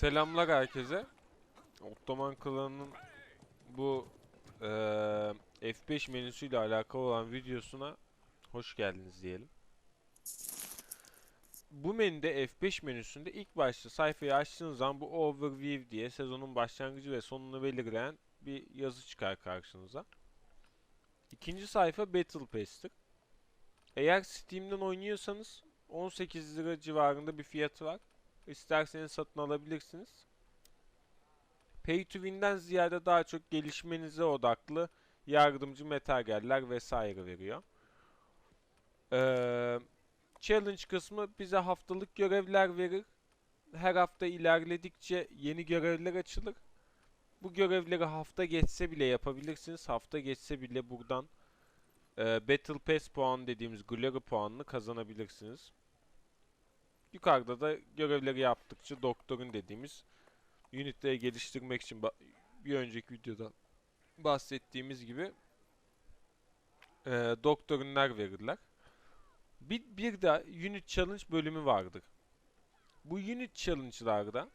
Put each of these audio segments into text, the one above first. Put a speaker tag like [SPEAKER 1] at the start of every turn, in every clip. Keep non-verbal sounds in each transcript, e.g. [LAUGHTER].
[SPEAKER 1] Selamlar herkese. Ottoman klanının bu eee, F5 menüsüyle alakalı olan videosuna hoş geldiniz diyelim. Bu menüde F5 menüsünde ilk başta sayfayı açtığınız zaman bu overview diye sezonun başlangıcı ve sonunu belirleyen bir yazı çıkar karşınıza. İkinci sayfa Battle Pass'tir. Eğer Steam'den oynuyorsanız 18 lira civarında bir fiyatı var. İsterseniz satın alabilirsiniz. Pay to win'den ziyade daha çok gelişmenize odaklı yardımcı materyaller vesaire veriyor. Ee, challenge kısmı bize haftalık görevler verir. Her hafta ilerledikçe yeni görevler açılır. Bu görevleri hafta geçse bile yapabilirsiniz. Hafta geçse bile buradan e, Battle Pass puan dediğimiz Glory puanını kazanabilirsiniz. Yukarıda da görevleri yaptıkça doktorun dediğimiz unitleri geliştirmek için bir önceki videoda bahsettiğimiz gibi e, doktorunlar verirler. Bir, bir de unit challenge bölümü vardır. Bu unit challenge'larda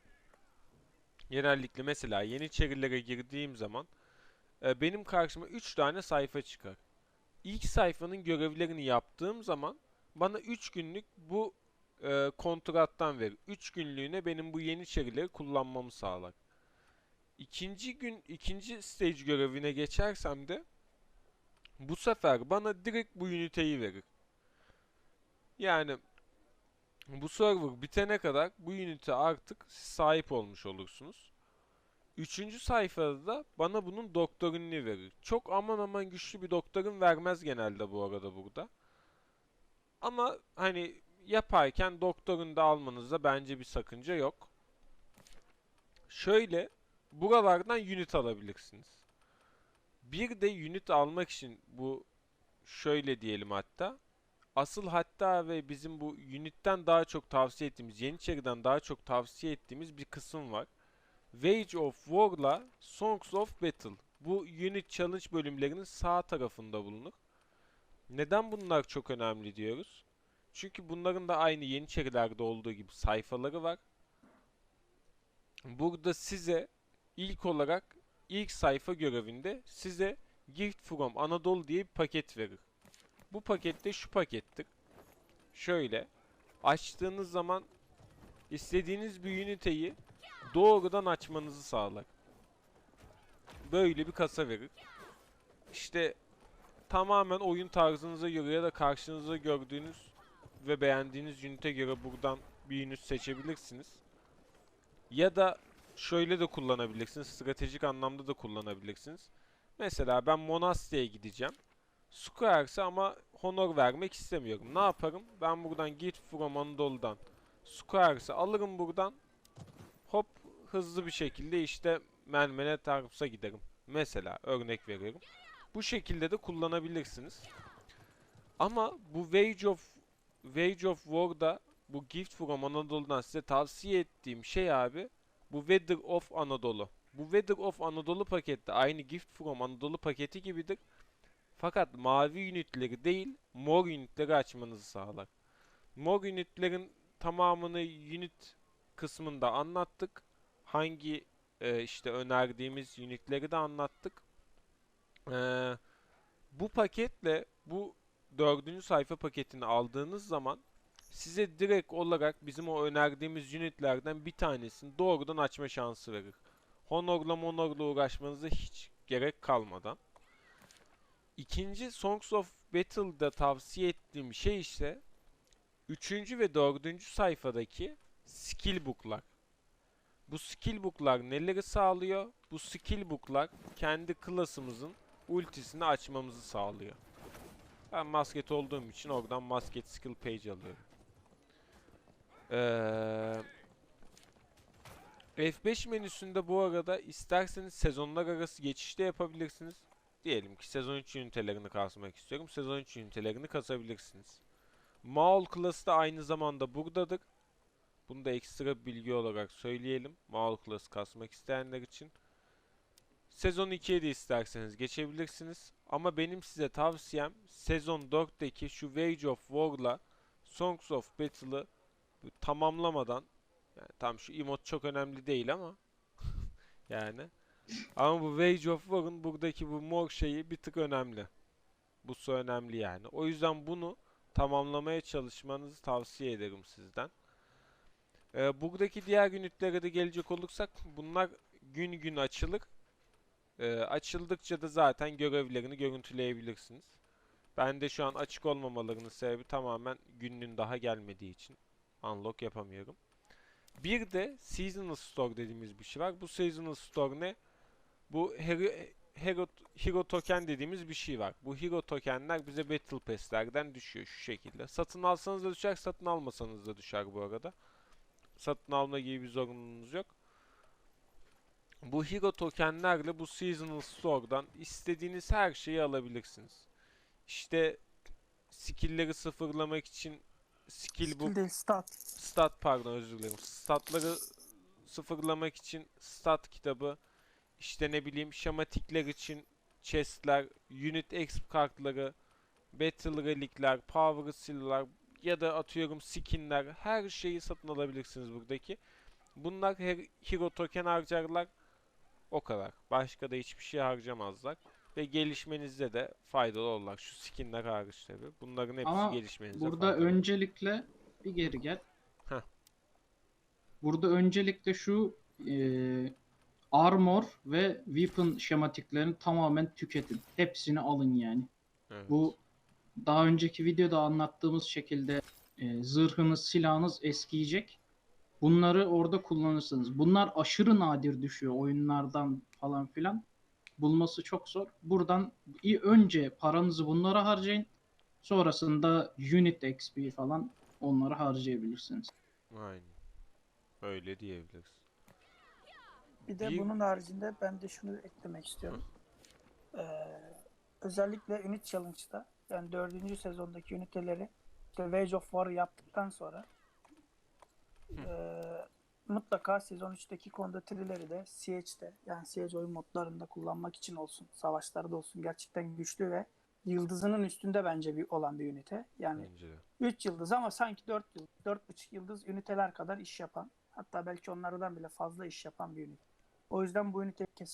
[SPEAKER 1] genellikle mesela yeni içerilere girdiğim zaman e, benim karşıma 3 tane sayfa çıkar. İlk sayfanın görevlerini yaptığım zaman bana 3 günlük bu e, kontrattan verir. 3 günlüğüne benim bu yeni içerileri kullanmamı sağlar. İkinci gün ikinci stage görevine geçersem de bu sefer bana direkt bu üniteyi verir. Yani bu server bitene kadar bu ünite artık sahip olmuş olursunuz. Üçüncü sayfada da bana bunun doktorunu verir. Çok aman aman güçlü bir doktorun vermez genelde bu arada burada. Ama hani yaparken doktorunu da almanızda bence bir sakınca yok. Şöyle buralardan unit alabilirsiniz. Bir de unit almak için bu şöyle diyelim hatta. Asıl hatta ve bizim bu unitten daha çok tavsiye ettiğimiz, Yeniçeri'den daha çok tavsiye ettiğimiz bir kısım var. Wage of War'la Songs of Battle. Bu unit challenge bölümlerinin sağ tarafında bulunur. Neden bunlar çok önemli diyoruz? Çünkü bunların da aynı Yeniçerilerde olduğu gibi sayfaları var. Burada size ilk olarak ilk sayfa görevinde size Gift from Anadolu diye bir paket verir. Bu pakette şu pakettir. Şöyle açtığınız zaman istediğiniz bir üniteyi doğrudan açmanızı sağlar. Böyle bir kasa verir. İşte tamamen oyun tarzınıza göre ya da karşınızda gördüğünüz ve beğendiğiniz ünite göre buradan bir ünit seçebilirsiniz. Ya da şöyle de kullanabilirsiniz. Stratejik anlamda da kullanabilirsiniz. Mesela ben Monastiğe gideceğim. Squares'e ama honor vermek istemiyorum. Ne yaparım? Ben buradan Git from Anadolu'dan Squares'e alırım buradan. Hop hızlı bir şekilde işte Melmene Tarps'a giderim. Mesela örnek veriyorum. Bu şekilde de kullanabilirsiniz. Ama bu Wage of Wage of War'da bu Gift from Anadolu'dan size tavsiye ettiğim şey abi bu Weather of Anadolu. Bu Weather of Anadolu pakette aynı Gift from Anadolu paketi gibidir. Fakat mavi ünitleri değil mor ünitleri açmanızı sağlar. Mor ünitlerin tamamını unit kısmında anlattık. Hangi e, işte önerdiğimiz unitleri de anlattık. E, bu paketle bu dördüncü sayfa paketini aldığınız zaman size direkt olarak bizim o önerdiğimiz unitlerden bir tanesini doğrudan açma şansı verir. Honor'la monor'la uğraşmanıza hiç gerek kalmadan. İkinci Songs of Battle'da tavsiye ettiğim şey ise üçüncü ve dördüncü sayfadaki skill book'lar. Bu skill book'lar neleri sağlıyor? Bu skill book'lar kendi klasımızın ultisini açmamızı sağlıyor. Ben masket olduğum için oradan masket skill page alıyorum. Ee, F5 menüsünde bu arada isterseniz sezonlar arası geçişte yapabilirsiniz. Diyelim ki sezon 3 ünitelerini kasmak istiyorum. Sezon 3 ünitelerini kasabilirsiniz. Maul klası da aynı zamanda buradadır. Bunu da ekstra bilgi olarak söyleyelim. Maul klası kasmak isteyenler için. Sezon 2'ye de isterseniz geçebilirsiniz. Ama benim size tavsiyem sezon 4'teki şu Wage of War'la Songs of Battle'ı tamamlamadan Yani tam şu emot çok önemli değil ama [LAUGHS] yani. Ama bu Wage of War'ın buradaki bu mor şeyi bir tık önemli. Bu su önemli yani. O yüzden bunu tamamlamaya çalışmanızı tavsiye ederim sizden. Ee, buradaki diğer ünitlere de gelecek olursak bunlar gün gün açılır. Ee, açıldıkça da zaten görevlerini görüntüleyebilirsiniz. Ben de şu an açık olmamalarının sebebi tamamen günün daha gelmediği için unlock yapamıyorum. Bir de Seasonal Store dediğimiz bir şey var. Bu Seasonal Store ne? Bu Hero, Hero, Hero Token dediğimiz bir şey var. Bu Hero Tokenler bize Battle Pass'lerden düşüyor şu şekilde. Satın alsanız da düşer, satın almasanız da düşer bu arada. Satın alma gibi bir zorunluluğunuz yok. Bu Hero Tokenlerle bu Seasonal Store'dan istediğiniz her şeyi alabilirsiniz. İşte skill'leri sıfırlamak için skill
[SPEAKER 2] Skill değil stat.
[SPEAKER 1] stat pardon özür dilerim. Statları sıfırlamak için stat kitabı işte ne bileyim şematikler için chestler, unit exp kartları, battle relikler, power silver'lar ya da atıyorum skinler her şeyi satın alabilirsiniz buradaki. Bunlar her hero token harcarlar. O kadar. Başka da hiçbir şey harcamazlar. Ve gelişmenizde de faydalı olurlar. Şu skinler hariç tabi. Bunların hepsi
[SPEAKER 3] Ama
[SPEAKER 1] gelişmenize
[SPEAKER 3] Burada
[SPEAKER 1] faydalı.
[SPEAKER 3] öncelikle bir geri gel.
[SPEAKER 1] Heh.
[SPEAKER 3] Burada öncelikle şu e, armor ve weapon şematiklerini tamamen tüketin. Hepsini alın yani.
[SPEAKER 1] Evet.
[SPEAKER 3] Bu daha önceki videoda anlattığımız şekilde e, zırhınız, silahınız eskiyecek. Bunları orada kullanırsınız. Bunlar aşırı nadir düşüyor oyunlardan falan filan. Bulması çok zor. Buradan önce paranızı bunlara harcayın. Sonrasında unit XP falan onları harcayabilirsiniz.
[SPEAKER 1] Aynen. Öyle diyebiliriz.
[SPEAKER 2] Bir de
[SPEAKER 1] Bir-
[SPEAKER 2] bunun haricinde ben de şunu eklemek istiyorum. Ee, özellikle Unit Challenge'da yani dördüncü sezondaki üniteleri işte Wage of War yaptıktan sonra ee, mutlaka sezon 3'teki Conductor'leri de Siege'de yani Siege oyun modlarında kullanmak için olsun. Savaşlarda olsun. Gerçekten güçlü ve yıldızının üstünde bence bir olan bir ünite. Yani
[SPEAKER 1] Bence de.
[SPEAKER 2] 3 yıldız ama sanki 4 yıldız, 4,5 yıldız üniteler kadar iş yapan, hatta belki onlardan bile fazla iş yapan bir ünite. O yüzden bu ünite